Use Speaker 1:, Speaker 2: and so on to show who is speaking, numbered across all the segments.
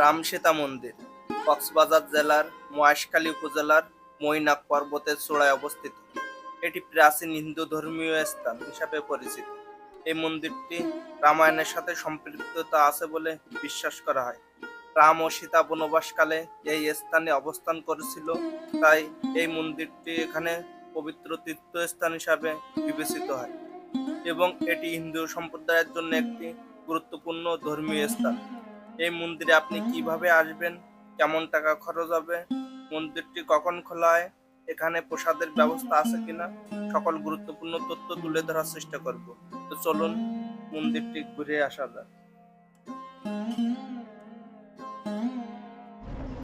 Speaker 1: রামসীতা মন্দির কক্সবাজার জেলার মহেশখালী উপজেলার মৈনাক পর্বতের চূড়ায় অবস্থিত। এটি প্রাচীন হিন্দু ধর্মীয় স্থান হিসাবে পরিচিত। এই মন্দিরটি রামায়ণের সাথে সম্পৃক্ততা আছে বলে বিশ্বাস করা হয়। রাম ও সীতা বনবাসকালে এই স্থানে অবস্থান করেছিল, তাই এই মন্দিরটি এখানে পবিত্র তীর্থস্থান হিসাবে বিবেচিত হয় এবং এটি হিন্দু সম্প্রদায়ের জন্য একটি গুরুত্বপূর্ণ ধর্মীয় স্থান। এই মন্দিরে আপনি কীভাবে আসবেন? কেমন টাকা খরচ হবে? মন্দিরটি কখন খোলা হয়? এখানে প্রসাদের ব্যবস্থা আছে কিনা? সকল গুরুত্বপূর্ণ তথ্য তুলে ধরার চেষ্টা করব। তো চলুন, মন্দিরটি ঘুরে আসা যাক।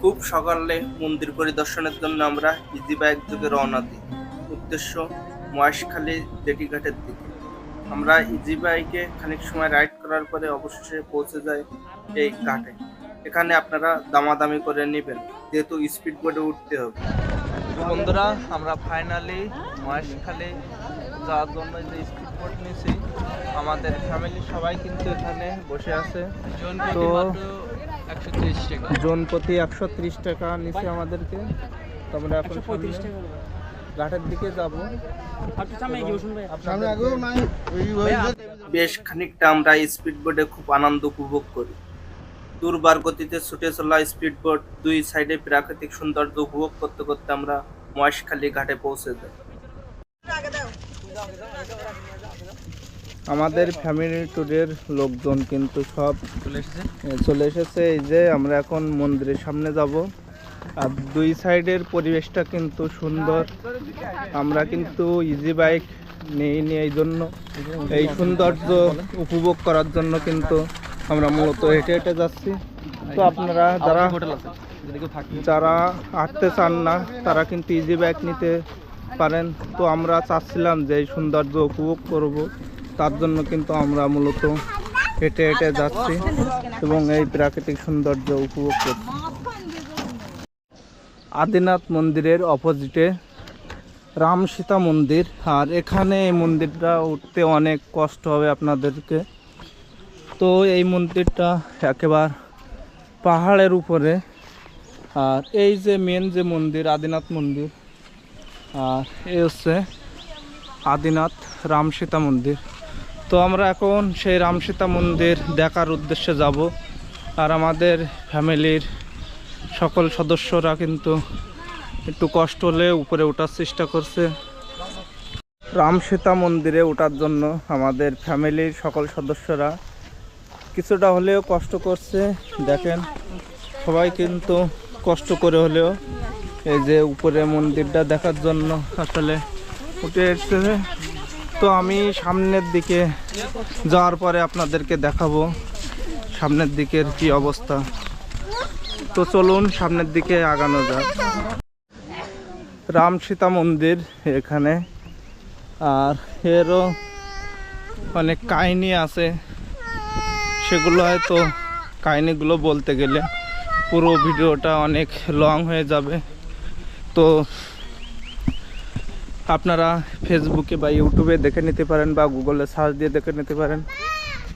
Speaker 1: খুব সকালে মন্দির পরিদর্শনের জন্য আমরা ইজি বাইক যুগে রওনা দিই। উদ্দেশ্য মহেশখালী জেটিঘাটের দিকে। আমরা ইজি বাইকে খানিক সময় রাইড করার পরে অবশেষে পৌঁছে যাই এই ঘাটে। এখানে আপনারা দামাদামি করে নেবেন যেহেতু স্পিড বোর্ডে উঠতে হবে। বন্ধুরা আমরা ফাইনালি মহেশখালী যাওয়ার জন্য যে স্পিড বোট নিয়েছি আমাদের ফ্যামিলি সবাই কিন্তু এখানে বসে আছে। তো
Speaker 2: একশো তিরিশ টাকা।
Speaker 1: জন প্রতি একশো ত্রিশ টাকা নিচে আমাদেরকে। তো আমরা এখন
Speaker 2: পঁয়ত্রিশ টাকা
Speaker 1: ঘাটের দিকে যাব।
Speaker 2: সামনে আগেও নাই।
Speaker 1: বেশ খানিকটা আমরা স্পিড বোটে খুব আনন্দ উপভোগ করি। দুর্বার গতিতে ছুটে চলা স্পিড বোট দুই সাইডে প্রাকৃতিক সৌন্দর্য উপভোগ করতে করতে আমরা মহেশখালী ঘাটে পৌঁছে যাই। আমাদের ফ্যামিলি ট্যুরের লোকজন কিন্তু সব
Speaker 2: চলে এসেছে?
Speaker 1: চলে এসেছে। এই যে আমরা এখন মন্দিরের সামনে যাব। আর দুই সাইডের পরিবেশটা কিন্তু সুন্দর। আমরা কিন্তু ইজি বাইক নেই নি এই জন্য এই সৌন্দর্য উপভোগ করার জন্য কিন্তু আমরা মূলত হেঁটে হেঁটে যাচ্ছি। তো আপনারা যারা যারা হাঁটতে চান না, তারা কিন্তু ইজি বাইক নিতে পারেন। তো আমরা চাচ্ছিলাম যে এই সৌন্দর্য উপভোগ করব। তার জন্য কিন্তু আমরা মূলত হেঁটে হেঁটে যাচ্ছি এবং এই প্রাকৃতিক সৌন্দর্য উপভোগ করছি। আদিনাথ মন্দিরের অপোজিটে রাম সীতা মন্দির। আর এখানে এই মন্দিরটা উঠতে অনেক কষ্ট হবে আপনাদেরকে। তো এই মন্দিরটা একেবারে পাহাড়ের উপরে। আর এই যে মেন যে মন্দির, আদিনাথ মন্দির, আর এই হচ্ছে আদিনাথ রাম সীতা মন্দির। তো আমরা এখন সেই রাম সীতা মন্দির দেখার উদ্দেশ্যে যাব। আর আমাদের ফ্যামিলির সকল সদস্যরা কিন্তু একটু কষ্ট হলে উপরে ওঠার চেষ্টা করছে। রাম সীতা মন্দিরে ওঠার জন্য আমাদের ফ্যামিলির সকল সদস্যরা কিছুটা হলেও কষ্ট করছে। দেখেন, সবাই কিন্তু কষ্ট করে হলেও এই যে উপরে মন্দিরটা দেখার জন্য আসলে উঠে এসেছে। তো আমি সামনের দিকে যাওয়ার পরে আপনাদেরকে দেখাবো সামনের দিকের কি অবস্থা। তো চলুন সামনের দিকে আগানো যাক। রাম সীতা মন্দির এখানে। আর এরও অনেক কাহিনী আছে। সেগুলো হয়তো কাহিনিগুলো বলতে গেলে পুরো ভিডিওটা অনেক লং হয়ে যাবে। তো আপনারা ফেসবুকে বা ইউটিউবে দেখে নিতে পারেন বা গুগলে সার্চ দিয়ে দেখে নিতে পারেন।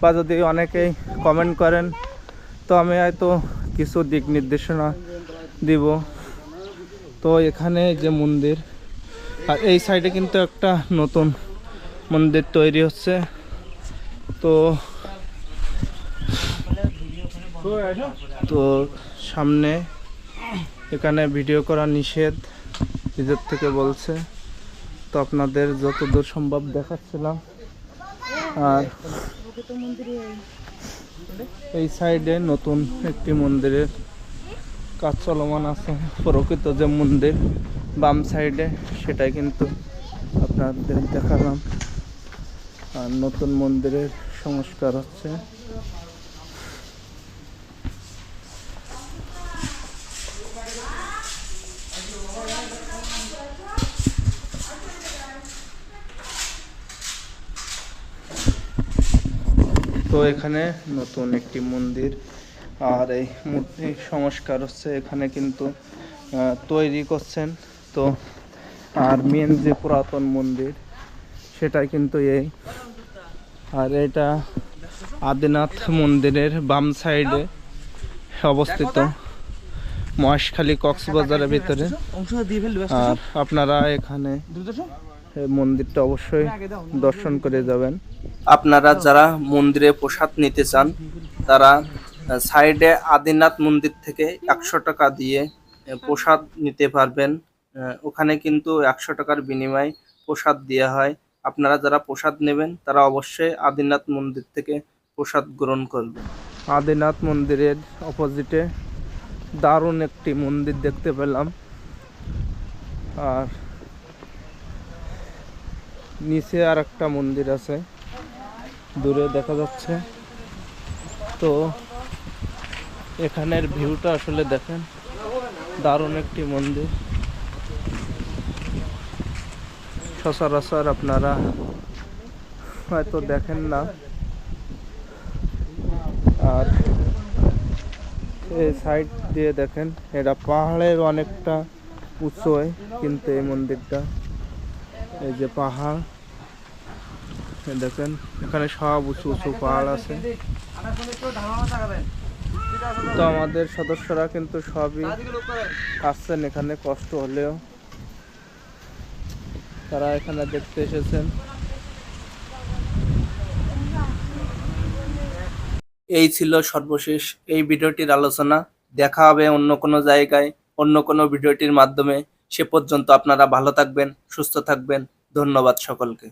Speaker 1: বা যদি অনেকেই কমেন্ট করেন, তো আমি হয়তো কিছু দিক নির্দেশনা দিব। তো এখানে যে মন্দির, আর এই সাইডে কিন্তু একটা নতুন মন্দির তৈরি হচ্ছে। তো তো সামনে এখানে ভিডিও করা নিষেধ, নিজের থেকে বলছে। তো আপনাদের যতদূর সম্ভব দেখাচ্ছিলাম। আর এই সাইডে নতুন একটি মন্দিরের কাজ চলমান আছে। প্রকৃত যে মন্দির বাম সাইডে, সেটাই কিন্তু আপনাদের দেখালাম। আর নতুন মন্দিরের সংস্কার হচ্ছে। তো এখানে নতুন একটি মন্দির। আর এই মূর্তি সংস্কার হচ্ছে এখানে কিন্তু তৈরি করছেন। তো আর মেন যে পুরাতন মন্দির সেটাই কিন্তু এই। আর এটা আদিনাথ মন্দিরের বাম সাইডে অবস্থিত। মহেশখালী কক্সবাজারের ভিতরে। আর আপনারা এখানে মন্দিরটা অবশ্যই দর্শন করে যাবেন। আপনারা যারা মন্দিরে প্রসাদ নিতে চান তারা সাইডে আদিনাথ মন্দির থেকে একশো টাকা দিয়ে প্রসাদ নিতে পারবেন। ওখানে কিন্তু একশো টাকার বিনিময়ে প্রসাদ দেওয়া হয়। আপনারা যারা প্রসাদ নেবেন তারা অবশ্যই আদিনাথ মন্দির থেকে প্রসাদ গ্রহণ করবেন। আদিনাথ মন্দিরের অপোজিটে দারুণ একটি মন্দির দেখতে পেলাম। আর নিচে আর একটা মন্দির আছে। দূরে দেখা যাচ্ছে। তো এখানের ভিউটা আসলে দেখেন, দারুণ একটি মন্দির। সচরাচর আপনারা হয়তো দেখেন না। আর এই সাইড দিয়ে দেখেন, এটা পাহাড়ের অনেকটা উঁচু কিন্তু এই মন্দিরটা। এই যে পাহাড়। দেখেন এখানে সব উঁচু উঁচু পাহাড় আছে। তো আমাদের সদস্যরা কিন্তু সবই আসছেন এখানে, কষ্ট হলেও। তারা এখানে দেখতে এসেছেন। এই ছিল সর্বশেষ এই ভিডিওটির আলোচনা। দেখা হবে অন্য কোনো জায়গায়, অন্য কোনো ভিডিওটির মাধ্যমে। সে পর্যন্ত আপনারা ভালো থাকবেন, সুস্থ থাকবেন। ধন্যবাদ সকলকে।